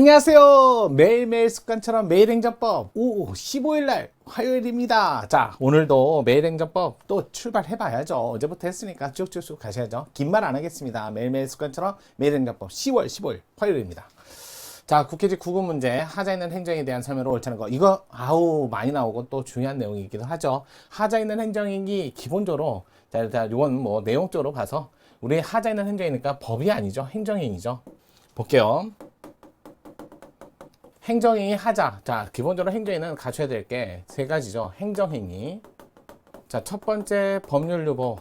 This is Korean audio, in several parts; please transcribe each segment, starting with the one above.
안녕하세요. 매일매일 습관처럼 매일 행정법 오 15일날 화요일입니다. 자 오늘도 매일 행정법 또 출발해봐야죠. 어제부터 했으니까 쭉쭉쭉 가셔야죠. 긴 말 안 하겠습니다. 매일매일 습관처럼 매일 행정법 10월 15일 화요일입니다. 자 국회직 구급 문제 하자 있는 행정에 대한 설명으로 옳다는 거 이거 아우 많이 나오고 또 중요한 내용이기도 하죠. 하자 있는 행정이 기본적으로 자 일단 이건 뭐 내용적으로 봐서 우리 하자 있는 행정이니까 법이 아니죠. 행정행위죠. 볼게요. 행정행위 하자. 자, 기본적으로 행정행위는 갖춰야 될 게 세 가지죠. 행정행위. 자, 첫 번째 법률 유보.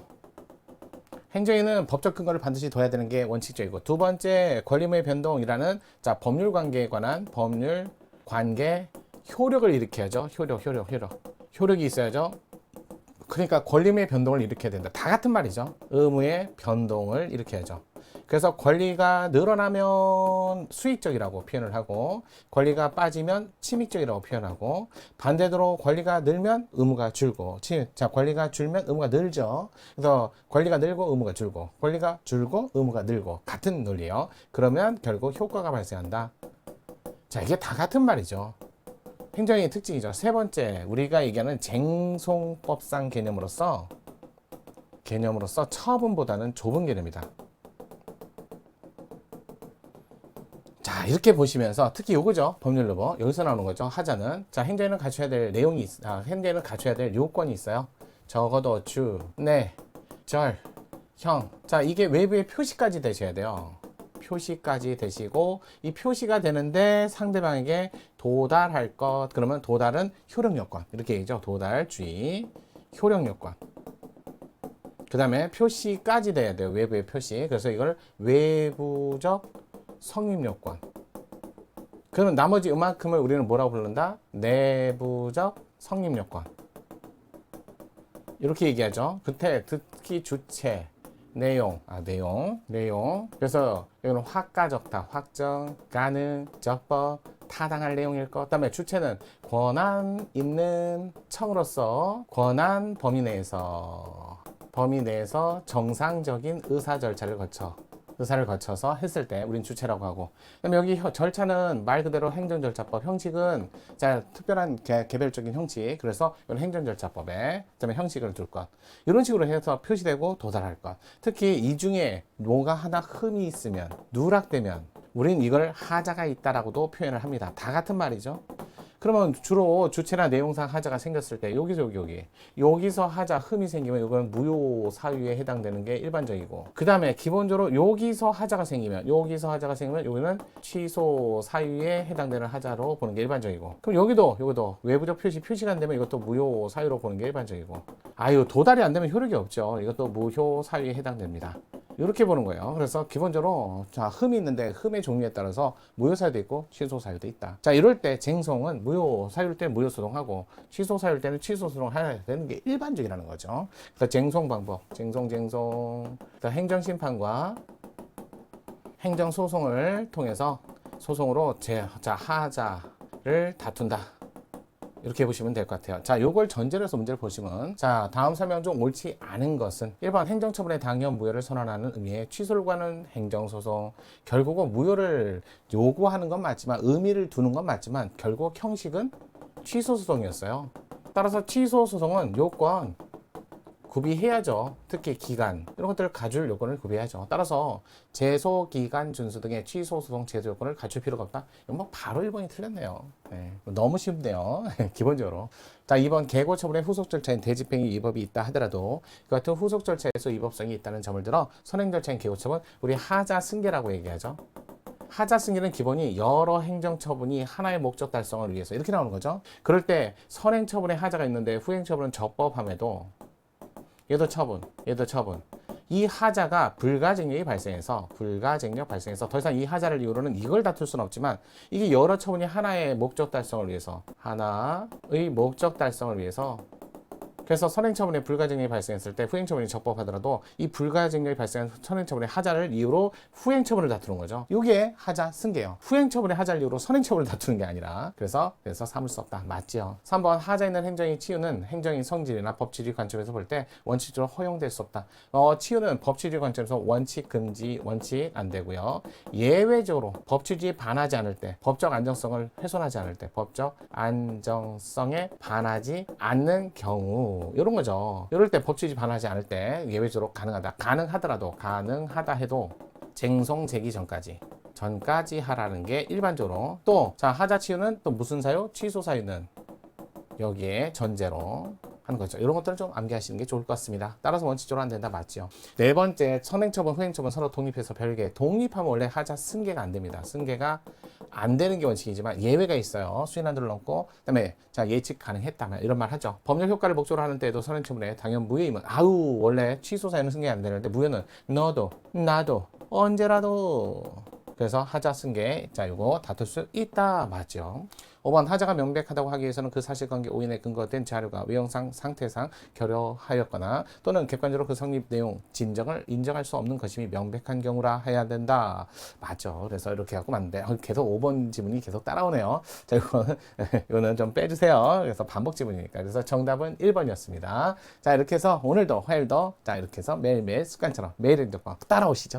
행정행위는 법적 근거를 반드시 둬야 되는 게 원칙적이고 두 번째 권리무의 변동이라는 자, 법률 관계에 관한 법률 관계 효력을 일으켜야죠. 효력, 효력, 효력. 효력이 있어야죠. 그러니까 권리무의 변동을 일으켜야 된다. 다 같은 말이죠. 의무의 변동을 일으켜야죠. 그래서 권리가 늘어나면 수익적이라고 표현을 하고 권리가 빠지면 침익적이라고 표현하고 반대로 권리가 늘면 의무가 줄고 치- 자 권리가 줄면 의무가 늘죠. 그래서 권리가 늘고 의무가 줄고 권리가 줄고 의무가 늘고 같은 논리예요. 그러면 결국 효과가 발생한다. 자 이게 다 같은 말이죠. 행정의 특징이죠. 세 번째 우리가 얘기하는 쟁송법상 개념으로서 개념으로서 처분보다는 좁은 개념이다. 자 이렇게 보시면서 특히 요거죠. 법률 로버. 여기서 나오는 거죠. 하자는. 자 행정에는 갖춰야 될 내용이 있, 아, 행정에는 갖춰야 될 요건이 있어요. 적어도 주, 네, 절, 형. 자 이게 외부의 표시까지 되셔야 돼요. 표시까지 되시고 이 표시가 되는데 상대방에게 도달할 것. 그러면 도달은 효력 요건. 이렇게 얘기죠. 도달 주의 효력 요건. 그 다음에 표시까지 돼야 돼요. 외부의 표시. 그래서 이걸 외부적 성립 요건. 그러면 나머지 이만큼을 우리는 뭐라고 부른다? 내부적 성립 요건. 이렇게 얘기하죠. 그때 특히 주체, 내용, 아 내용, 내용. 그래서 여기는 확가적다, 확정, 가능, 적법, 타당할 내용일 것. 그다음에 주체는 권한 있는 청으로서 권한 범위 내에서 범위 내에서 정상적인 의사 절차를 거쳐 의사를 거쳐서 했을 때 우린 주체라고 하고. 그다음에 여기 혀- 절차는 말 그대로 행정절차법 형식은 자 특별한 개, 개별적인 형식. 그래서 이건 행정절차법에 그다음에 형식을 둘 것. 이런 식으로 해서 표시되고 도달할 것. 특히 이 중에 뭐가 하나 흠이 있으면 누락되면 우린 이걸 하자가 있다라고도 표현을 합니다. 다 같은 말이죠 그러면 주로 주체나 내용상 하자가 생겼을 때 여기서 여기 여기. 여기서 하자 흠이 생기면 이건 무효 사유에 해당되는 게 일반적이고 그 다음에 기본적으로 여기서 하자가 생기면 여기서 하자가 생기면 여기는 취소 사유에 해당되는 하자로 보는 게 일반적이고 그럼 여기도 여기도 외부적 표시 표시가 안 되면 이것도 무효 사유로 보는 게 일반적이고. 아유 도달이 안 되면 효력이 없죠. 이것도 무효 사유에 해당됩니다 이렇게 보는 거예요. 그래서 기본적으로 자 흠이 있는데 흠의 종류에 따라서 무효 사유도 있고 취소 사유도 있다. 자 이럴 때 쟁송은 무효 사유일 때 무효 소송하고 취소 사유일 때는 취소 소송해야 되는 게 일반적이라는 거죠. 그래서 쟁송 방법, 쟁송 쟁송, 행정 심판과 행정 소송을 통해서 소송으로 제, 자 하자를 다툰다. 이렇게 보시면 될 것 같아요. 자, 요걸 전제로 해서 문제를 보시면 자, 다음 설명 중 옳지 않은 것은 1번 행정처분의 당연 무효를 선언하는 의미의 취소를 구하는 행정소송. 결국은 무효를 요구하는 건 맞지만 의미를 두는 건 맞지만 결국 형식은 취소소송이었어요. 따라서 취소소송은 요건 구비해야죠. 특히 기간 이런 것들을 가줄 요건을 구비해야죠. 따라서 제소 기간 준수 등의 취소 소송 제소 요건을 갖출 필요가 없다. 뭐 바로 1번이 틀렸네요. 네, 너무 쉽네요. 기본적으로. 자, 2번 개고 처분의 후속 절차인 대집행위 위법이 있다 하더라도 그 같은 후속 절차에서 위법성이 있다는 점을 들어 선행 절차인 개고 처분 우리 하자 승계라고 얘기하죠. 하자 승계는 기본이 여러 행정 처분이 하나의 목적 달성을 위해서 이렇게 나오는 거죠. 그럴 때 선행 처분에 하자가 있는데 후행 처분은 적법함에도 얘도 처분, 얘도 처분. 이 하자가 불가증력이 발생해서 불가증력 발생해서 더 이상 이 하자를 이유로는 이걸 다툴 수는 없지만 이게 여러 처분이 하나의 목적 달성을 위해서 하나의 목적 달성을 위해서 그래서 선행처분의 불가증력이 발생했을 때 후행처분이 적법하더라도 이 불가증력이 발생한 선행처분의 하자를 이유로 후행처분을 다투는 거죠. 이게 하자 승계예요. 후행처분의 하자를 이유로 선행처분을 다투는 게 아니라 그래서 그래서 삼을 수 없다. 맞지요. 3번 하자 있는 행정의 치유는 행정의 성질이나 법치주의 관점에서 볼 때 원칙적으로 허용될 수 없다. 어, 치유는 법치주의 관점에서 원칙 금지 원칙 안 되고요. 예외적으로 법치주의에 반하지 않을 때 법적 안정성을 훼손하지 않을 때 법적 안정성에 반하지 않는 경우 이런 거죠. 이럴 때 법치주의 반하지 않을 때 예외적으로 가능하다. 가능하더라도 가능하다 해도 쟁송 제기 전까지 전까지 하라는 게 일반적으로 또 자 하자 치유는 또 무슨 사유? 취소 사유는 여기에 전제로 하는 거죠. 이런 것들을 좀 암기하시는 게 좋을 것 같습니다. 따라서 원칙적으로 안 된다 맞죠? 네 번째 선행처분, 후행처분 서로 독립해서 별개. 독립하면 원래 하자 승계가 안 됩니다. 승계가 안 되는 게 원칙이지만 예외가 있어요. 수인한도를 넘고 그다음에 자 예측 가능했다면 이런 말 하죠. 법률 효과를 목적으로 하는 때에도 선행처분에 당연 무효이면 아우 원래 취소 사유는 승계 안 되는데 무효는 너도 나도 언제라도 그래서 하자 승계 자 이거 다툴 수 있다 맞죠? 5번 하자가 명백하다고 하기 위해서는 그 사실관계 오인에 근거된 자료가 외형상 상태상 결여하였거나 또는 객관적으로 그 성립 내용 진정을 인정할 수 없는 것임이 명백한 경우라 해야 된다. 맞죠? 그래서 이렇게 갖고 맞는데 어, 계속 5번 지문이 계속 따라오네요. 자 이거는 이거는 좀 빼주세요. 그래서 반복 지문이니까. 그래서 정답은 1번이었습니다. 자 이렇게 해서 오늘도 화요일도 자 이렇게 해서 매일매일 습관처럼 매일 읽고 따라오시죠